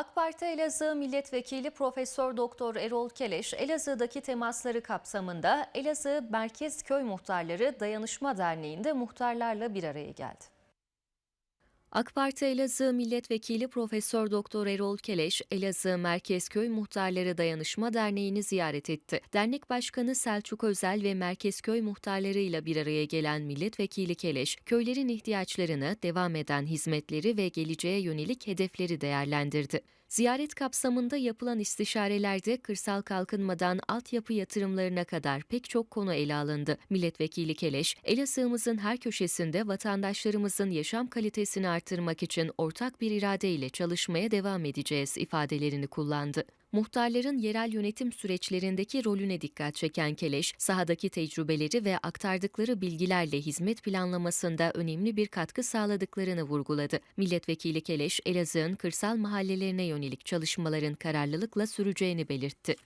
AK Parti Elazığ Milletvekili Profesör Doktor Erol Keleş, Elazığ'daki temasları kapsamında Elazığ Merkez Köy Muhtarları Dayanışma Derneği'nde muhtarlarla bir araya geldi. AK Parti Elazığ Milletvekili Profesör Doktor Erol Keleş, Elazığ Merkezköy Muhtarları Dayanışma Derneği'ni ziyaret etti. Dernek Başkanı Selçuk Özel ve Merkezköy muhtarlarıyla bir araya gelen Milletvekili Keleş, köylerin ihtiyaçlarını, devam eden hizmetleri ve geleceğe yönelik hedefleri değerlendirdi. Ziyaret kapsamında yapılan istişarelerde kırsal kalkınmadan altyapı yatırımlarına kadar pek çok konu ele alındı. Milletvekili Keleş, Elazığ'ımızın her köşesinde vatandaşlarımızın yaşam kalitesini artırmak için ortak bir iradeyle çalışmaya devam edeceğiz ifadelerini kullandı. Muhtarların yerel yönetim süreçlerindeki rolüne dikkat çeken Keleş, sahadaki tecrübeleri ve aktardıkları bilgilerle hizmet planlamasında önemli bir katkı sağladıklarını vurguladı. Milletvekili Keleş, Elazığ'ın kırsal mahallelerine yönelik çalışmaların kararlılıkla süreceğini belirtti.